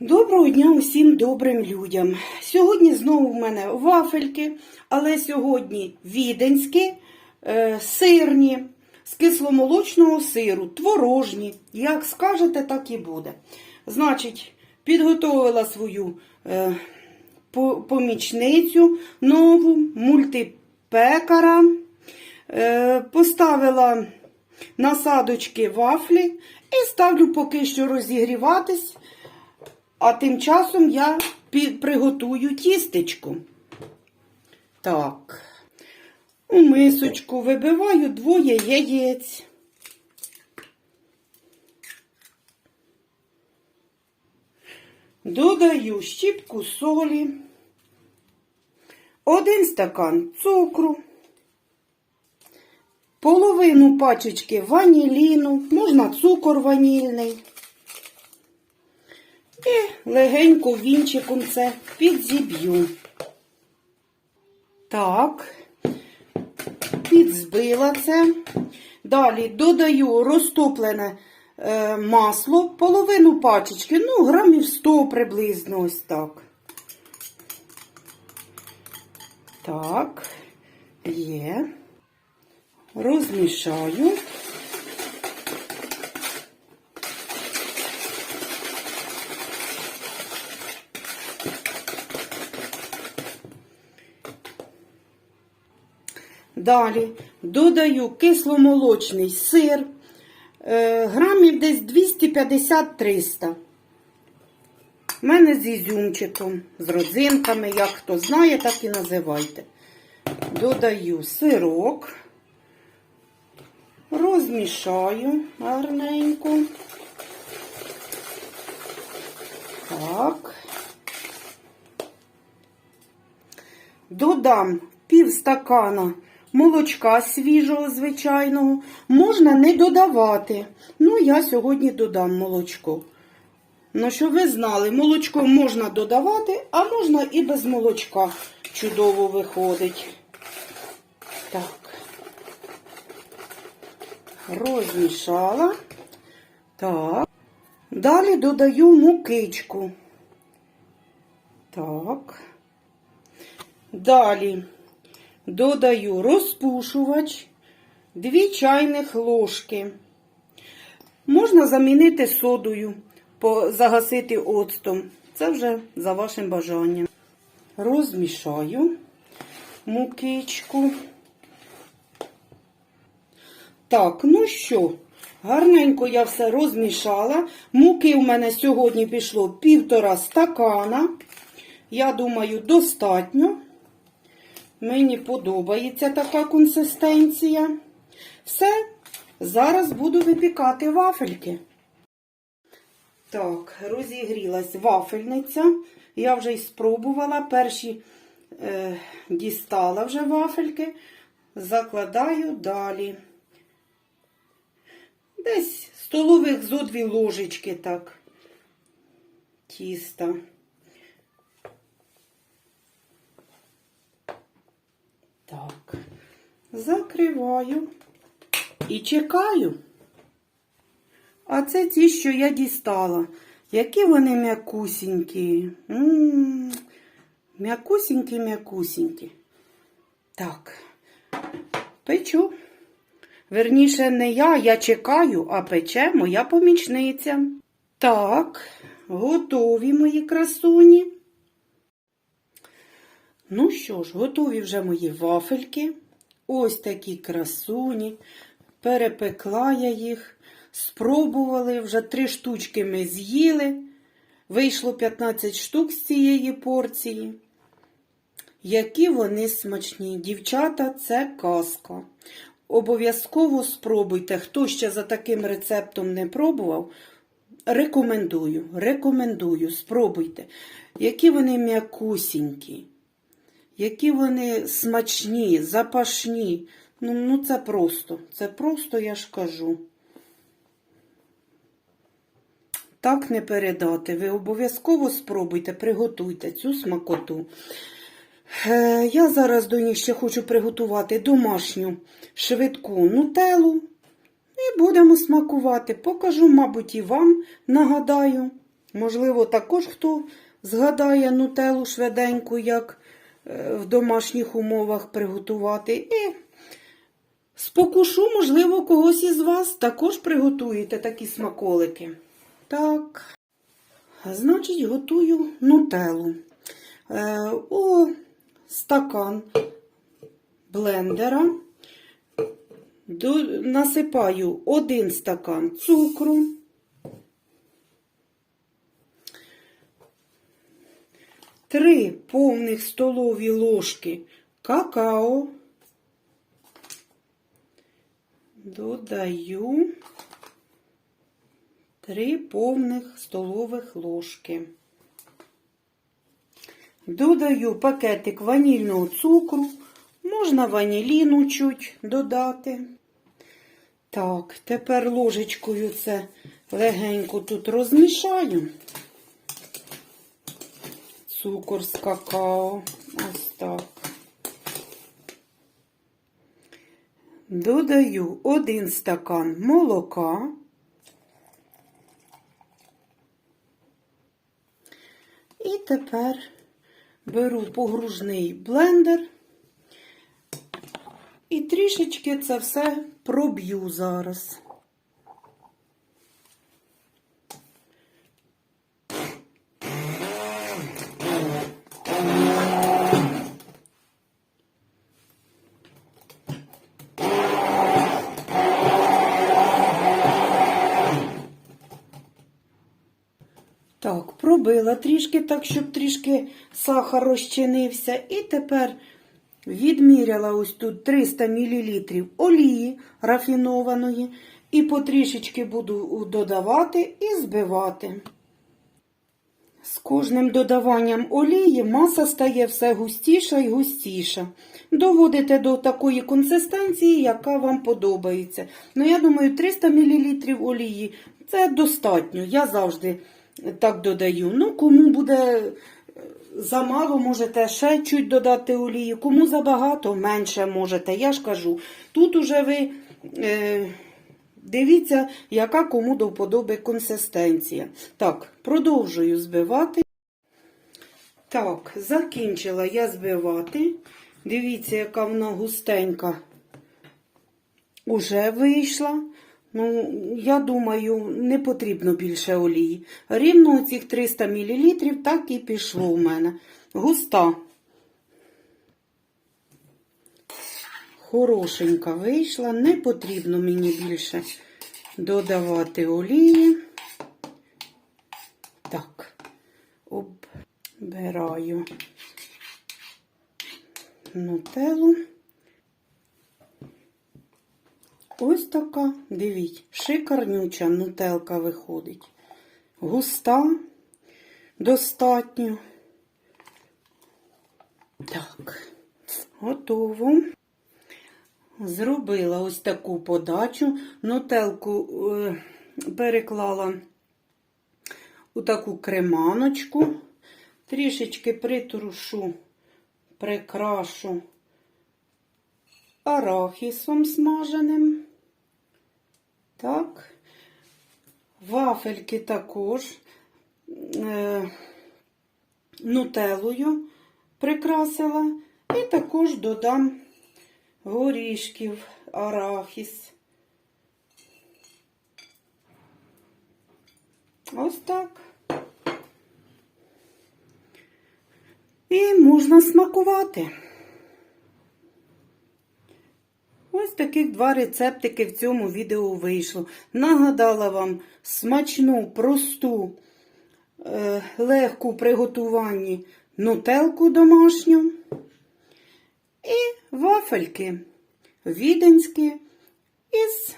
Доброго дня усім добрим людям. Сьогодні знову в мене вафельки, але сьогодні віденські, е, сирні, з кисломолочного сиру, творожні. Як скажете, так і буде. Значить, підготовила свою е, помічницю нову, мультипекара, е, поставила насадочки вафлі і ставлю поки що розігріватись. А тим часом я приготую тістечко. Так. У мисочку вибиваю двоє яєць. Додаю щіпку солі, один стакан цукру, половину пачечки ваніліну, можна цукор ванільний. І легенько вінчиком це підзіб'ю. Так, підзбила це. Далі додаю розтоплене е, масло, половину пачечки, ну, грамів 100 приблизно ось так. Так, є. Розмішаю. Далі додаю кисломолочний сир, е, грамів десь 250-300. У мене з ізюмчиком, з родзинками, як хто знає, так і називайте. Додаю сирок, розмішаю гарненько. Так. Додам пів стакана молочка свіжого, звичайного. Можна не додавати. Ну, я сьогодні додам молочко. Ну, що ви знали, молочко можна додавати, а можна і без молочка. Чудово виходить. Так. Розмішала. Так. Далі додаю мукичку. Так. Далі додаю розпушувач, 2 чайних ложки. Можна замінити содою, загасити оцтом. Це вже за вашим бажанням. Розмішаю мукичку. Так, ну що, гарненько я все розмішала. Муки у мене сьогодні пішло півтора стакана. Я думаю, достатньо. Мені подобається така консистенція. Все, зараз буду випікати вафельки. Так, розігрілась вафельниця. Я вже й спробувала. Перші е, дістала вже вафельки. Закладаю далі. Десь столових зо дві ложечки так. Тіста. Так, закриваю і чекаю. А це ті, що я дістала. Які вони м'якусінькі. М'якусінькі, м'якусінькі. Так, печу. Верніше, не я, я чекаю, а пече моя помічниця. Так, готові мої красуні. Ну що ж, готові вже мої вафельки. Ось такі красуні. Перепекла я їх, спробували, вже три штучки ми з'їли. Вийшло 15 штук з цієї порції. Які вони смачні. Дівчата, це казка. Обов'язково спробуйте. Хто ще за таким рецептом не пробував, рекомендую, рекомендую, спробуйте. Які вони м'якусінькі. Які вони смачні, запашні. Ну, ну це просто, це просто, я ж кажу. Так не передати. Ви обов'язково спробуйте, приготуйте цю смакоту. Е, Я зараз до них ще хочу приготувати домашню швидку нутелу. І будемо смакувати. Покажу, мабуть, і вам нагадаю. Можливо, також хто згадає нутелу швиденько, як в домашніх умовах приготувати. І спокушу, можливо, когось із вас також приготуєте такі смаколики. Так, значить, готую нутелу. Е, у стакан блендера насипаю один стакан цукру. Три повних столові ложки какао. Додаю три повних столових ложки. Додаю пакетик ванільного цукру, можна ваніліну чуть додати. Так, тепер ложечкою це легенько тут розмішаю. Цукор з какао. Ось так. Додаю один стакан молока. І тепер беру погружний блендер і трішечки це все проб'ю зараз. Так, трішки, так, щоб трішки сахар розчинився. І тепер відміряла ось тут 300 мл олії рафінованої. І потрішечки буду додавати і збивати. З кожним додаванням олії маса стає все густіша і густіша. Доводите до такої консистенції, яка вам подобається. Ну, я думаю, 300 мл олії це достатньо. Я завжди так додаю. Ну, кому буде е, замало, можете ще чуть додати олії. Кому забагато, менше можете. Я ж кажу, тут уже ви е, дивіться, яка кому до вподоби консистенція. Так, продовжую збивати. Так, закінчила я збивати. Дивіться, яка вона густенька уже вийшла. Ну, я думаю, не потрібно більше олії. Рівно цих 300 мл так і пішло у мене. Густа. Хорошенька вийшла, не потрібно мені більше додавати олії. Так, оббираю нутеллу. Ось така, дивіться, шикарнюча нутелка виходить. Густа, достатньо. Так, готово. Зробила ось таку подачу. Нутелку е, переклала у таку креманочку. Трішечки притрушу, прикрашу арахісом смаженим. Так, вафельки також е, нутелою прикрасила. І також додам горішків, арахіс. Ось так. І можна смакувати. Ось таких два рецептики в цьому відео вийшло. Нагадала вам смачну, просту, е, легку в приготуванні нутелку домашню і вафельки віденські із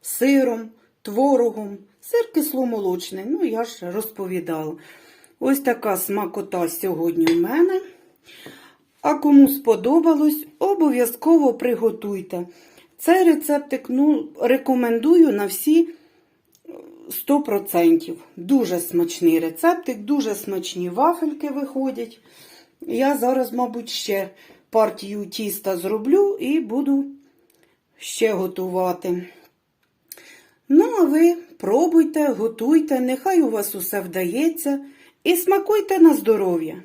сиром, творогом, сир кисломолочний. Ну, я ж розповідала. Ось така смакота сьогодні в мене. А кому сподобалось, обов'язково приготуйте. Цей рецептик ну, рекомендую на всі 100%. Дуже смачний рецептик, дуже смачні вафельки виходять. Я зараз, мабуть, ще партію тіста зроблю і буду ще готувати. Ну, а ви пробуйте, готуйте, нехай у вас усе вдається і смакуйте на здоров'я.